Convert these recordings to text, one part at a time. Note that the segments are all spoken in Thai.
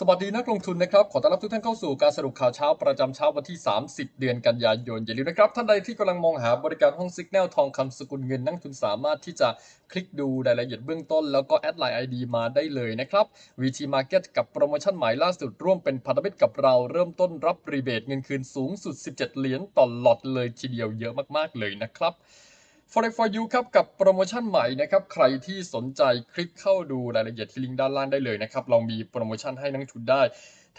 สวัสดีนักลงทุนนะครับ ขอต้อนรับทุกท่านเข้าสู่การสรุปข่าวเช้าประจำเช้าวันที่ 30 เดือนกันยายนอย่าลืมนะครับ ท่านใดที่กำลังมองหาบริการห้องซิกแนลทองคำสกุลเงินนักทุนสามารถที่จะคลิกดูรายละเอียดเบื้องต้น แล้วก็แอดไลน์ ID มาได้เลยนะครับ VT Market กับโปรโมชั่นใหม่ล่าสุดร่วมเป็นพันธมิตรกับเราเริ่มต้นรับรีเบทเงินคืนสูงสุด 17 เหรียญต่อหลอดเลยทีเดียวเยอะมากๆเลยนะครับ Forex for you ครับกับโปรโมชั่นใหม่นะครับใครที่สนใจคลิกเข้าดูรายละเอียดที่ลิงก์ด้านล่างได้เลยนะครับเรามีโปรโมชั่นให้นักลงทุนได้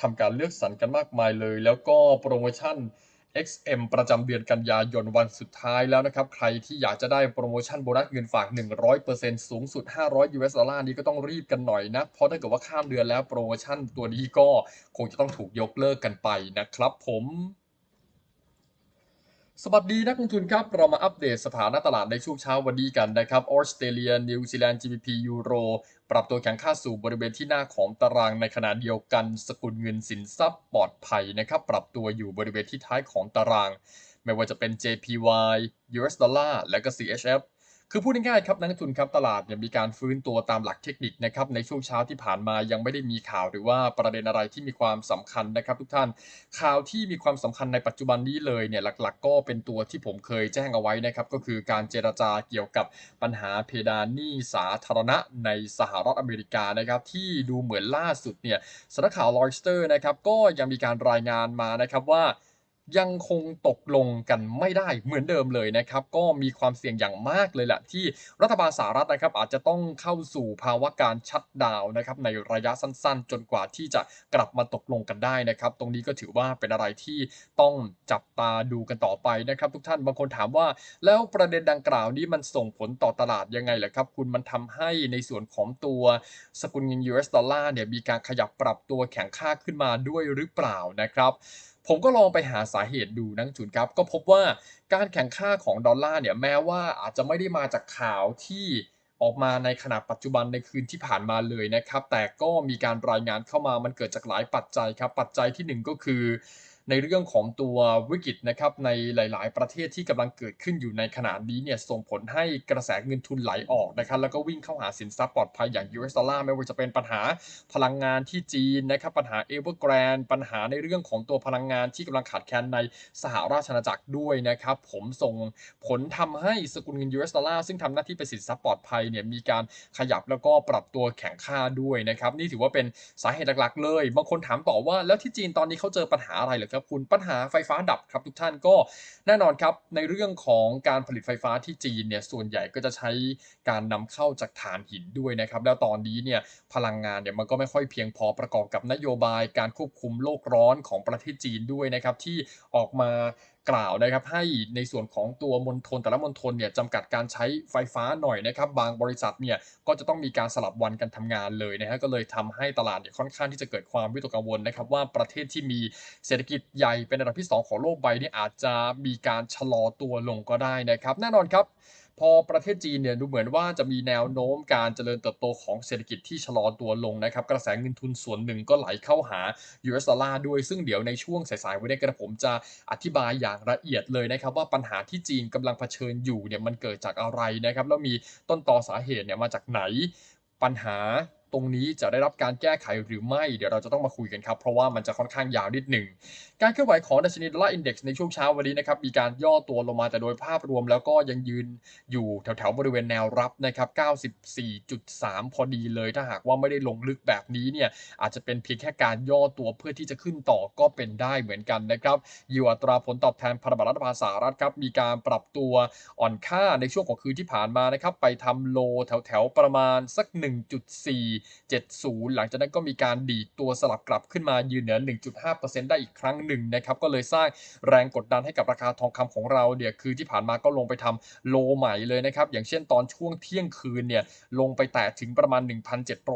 ทำการเลือกสรรกันมากมายเลย แล้วก็โปรโมชั่น XM ประจำเดือนกันยายนวันสุดท้ายแล้วนะครับ ใครที่อยากจะได้โปรโมชั่นโบนัสเงินฝาก 100%สูงสุด 500 US ดอลลาร์นี้ก็ต้องรีบกันหน่อยนะ เพราะถ้าเกิดว่าข้ามเดือนแล้วโปรโมชั่นตัวนี้ก็คงจะต้องถูกยกเลิกกันไปนะครับผม สวัสดีนักลงทุนครับ เรามาอัปเดตสถานะตลาดในช่วงเช้าวันนี้กันนะครับออสเตรเลีย นิวซีแลนด์ GBP ยูโร ปรับตัวแข็งค่าสู่บริเวณที่หน้าของตารางในขณะเดียวกัน สกุลเงินสินทรัพย์ปลอดภัยนะครับปรับตัวอยู่บริเวณที่ท้ายของตาราง ไม่ว่าจะเป็น JPY US ดอลลาร์และก็ CHF คือพูดง่ายๆครับนักทุนครับตลาดเนี่ยมีการฟื้นตัวตามหลักเทคนิคนะครับในช่วงเช้าที่ผ่านมายังไม่ได้มีข่าวหรือว่าประเด็นอะไรที่มีความสำคัญนะครับ ทุกท่านข่าวที่มีความสำคัญในปัจจุบันนี้เลยเนี่ยหลักๆ ก็เป็นตัวที่ผมเคยแจ้งเอาไว้นะครับก็คือการเจรจาเกี่ยวกับปัญหาเพดานหนี้สาธารณะในสหรัฐอเมริกานะครับที่ดูเหมือนล่าสุดเนี่ยสำนักข่าวลอยสเตอร์นะครับก็ยังมีการรายงานมานะครับว่า ยังคงตกลงกันไม่ได้เหมือนเดิมเลยนะครับ ก็มีความเสี่ยงอย่างมากเลยแหละที่รัฐบาลสหรัฐนะครับ อาจจะต้องเข้าสู่ภาวะการชัดดาวนะครับ ในระยะสั้นๆ จนกว่าที่จะกลับมาตกลงกันได้นะครับ ตรงนี้ก็ถือว่าเป็นอะไรที่ต้องจับตาดูกันต่อไปนะครับ ทุกท่านบางคนถามว่า แล้วประเด็นดังกล่าวนี้มันส่งผลต่อตลาดยังไงเหรอครับ คุณมันทำให้ในส่วนของตัวสกุลเงิน US ดอลลาร์เนี่ยมีการขยับปรับตัวแข็งค่าขึ้นมาด้วยหรือเปล่านะครับ ผมก็ลองไปหาสาเหตุดูนักทุนครับ ก็พบว่าการแข่งข้าของดอลลาร์เนี่ยแม้ว่าอาจจะไม่ได้มาจากข่าวที่ออกมาในขณะปัจจุบันในคืนที่ผ่านมาเลยนะครับ แต่ก็มีการรายงานเข้ามามันเกิดจากหลายปัจจัยครับ ปัจจัยที่หนึ่งก็คือ ในเรื่องของตัววิกฤตนะครับในหลาย ๆ ประเทศที่กำลังเกิดขึ้นอยู่ในขณะนี้เนี่ยส่งผลให้กระแสเงินทุนไหลออกนะครับแล้วก็วิ่งเข้าหาสินทรัพย์ปลอดภัยอย่าง US ดอลลาร์ไม่ว่าจะเป็นปัญหาพลังงานที่จีนนะครับปัญหาเอเวอร์แกรนปัญหาในเรื่องของตัวพลังงานที่กำลังขาดแคลนในสหราชอาณาจักรด้วยนะครับผมส่งผลทำให้สกุลเงิน US ดอลลาร์ซึ่งทำหน้าที่เป็นสินทรัพย์ปลอดภัยเนี่ยมีการขยับแล้วก็ปรับตัวแข็งค่าด้วยนะครับนี่ถือว่าเป็นสาเหตุหลัก ๆ เลย บางคนถามต่อว่าแล้วที่จีนตอนนี้เขาเจอปัญหาอะไรหรอครับคุณปัญหาไฟฟ้าดับครับทุกท่านก็แน่นอนครับในเรื่องของการผลิตไฟฟ้าที่จีนเนี่ยส่วนใหญ่ก็จะใช้การนำเข้าจากถ่านหินด้วยนะครับแล้วตอนนี้เนี่ยพลังงานเนี่ยมันก็ไม่ค่อยเพียงพอประกอบกับนโยบายการควบคุมโลกร้อนของประเทศจีนด้วยนะครับที่ออกมา กล่าวนะครับให้ในส่วนของตัวมณฑลแต่ละมณฑลเนี่ยจำกัดการใช้ไฟฟ้าหน่อยนะครับ บางบริษัทเนี่ยก็จะต้องมีการสลับวันกันทำงานเลยนะฮะก็เลยทำให้ตลาดเนี่ยค่อนข้างที่จะเกิดความวิตกกังวลนะครับ ว่าประเทศที่มีเศรษฐกิจใหญ่เป็นอันดับที่ 2 ของโลกใบนี้อาจจะมีการชะลอตัวลงก็ได้นะครับ แน่นอนครับ พอประเทศจีนเนี่ยดูเหมือนว่าจะมีแนวโน้มการเจริญเติบโตของเศรษฐกิจที่ชะลอตัวลงนะครับ กระแสเงินทุนส่วนหนึ่งก็ไหลเข้าหา US ดอลลาร์ด้วย ซึ่งเดี๋ยวในช่วงสายๆวันนี้กระผมจะอธิบายอย่างละเอียดเลยนะครับ ว่าปัญหาที่จีนกำลังเผชิญอยู่เนี่ยมันเกิดจากอะไรนะครับ แล้วมีต้นตอสาเหตุเนี่ยมาจากไหนปัญหา ตรงนี้จะได้รับการแก้ไขหรือไม่เดี๋ยวเราจะต้องมาคุยกันครับ เพราะว่ามันจะค่อนข้างยาวนิดหนึ่ง การเคลื่อนไหวของดัชนีดอลลาร์อินเด็กซ์ในช่วงเช้าวันนี้นะครับมีการย่อตัวลงมาแต่โดยภาพรวมแล้วก็ยังยืนอยู่แถวๆบริเวณแนวรับนะครับ 94.3 พอดีเลยถ้าหากว่าไม่ได้ลงลึกแบบนี้เนี่ยอาจจะเป็นเพียงแค่การย่อตัวเพื่อที่จะขึ้นต่อก็เป็นได้เหมือนกันนะครับยิวอัตราผลตอบแทนพันธบัตรรัฐบาลสหรัฐครับมีการปรับตัวอ่อนค่าในช่วงของคืนที่ผ่านมานะครับไปทำโลแถวๆประมาณสัก1.470 หลังจากนั้นก็มีการดีดตัวสลับกลับขึ้นมายืนเหนือ 1.5%ได้อีกครั้งหนึ่งนะครับ ก็เลยสร้างแรงกดดันให้กับราคาทองคำของเราเนี่ยคือที่ผ่านมาก็ลงไปทำโลใหม่เลยนะครับ อย่างเช่นตอนช่วงเที่ยงคืนเนี่ยลงไปแตะถึงประมาณ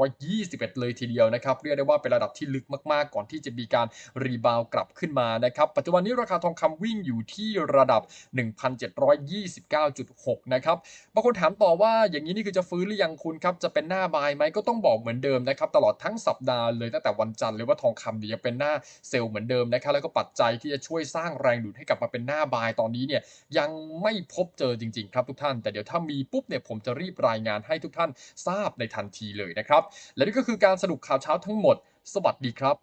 1,721 เลยทีเดียวนะครับ เรียกได้ว่าเป็นระดับที่ลึกมากๆ ก่อนที่จะมีการรีบาวกลับขึ้นมานะครับ ปัจจุบันนี้ราคาทองคำวิ่งอยู่ที่ระดับ 1,729.6 นะครับ บางคนถามต่อว่าอย่างนี้นี่คือจะฟื้นหรือยังคุณครับ จะเป็นหน้าบายไหมก็ต้องบอกอกเหมือนเดิมนะครับตลอดทั้งสัปดาห์เลยตั้งแต่วันจันทร์เลยว่าทองคำเนี่ยยังเป็นหน้าเซลล์เหมือนเดิมนะครับแล้วก็ปัจจัยที่จะช่วยสร้างแรงดูดให้กลับมาเป็นหน้าบายตอนนี้เนี่ยยังไม่พบเจอจริงๆครับทุกท่าน แต่เดี๋ยวถ้ามีปุ๊บเนี่ยผมจะรีบรายงานให้ทุกท่านทราบในทันทีเลยนะครับและนี่ก็คือการสรุปข่าวเช้าทั้งหมด สวัสดีครับ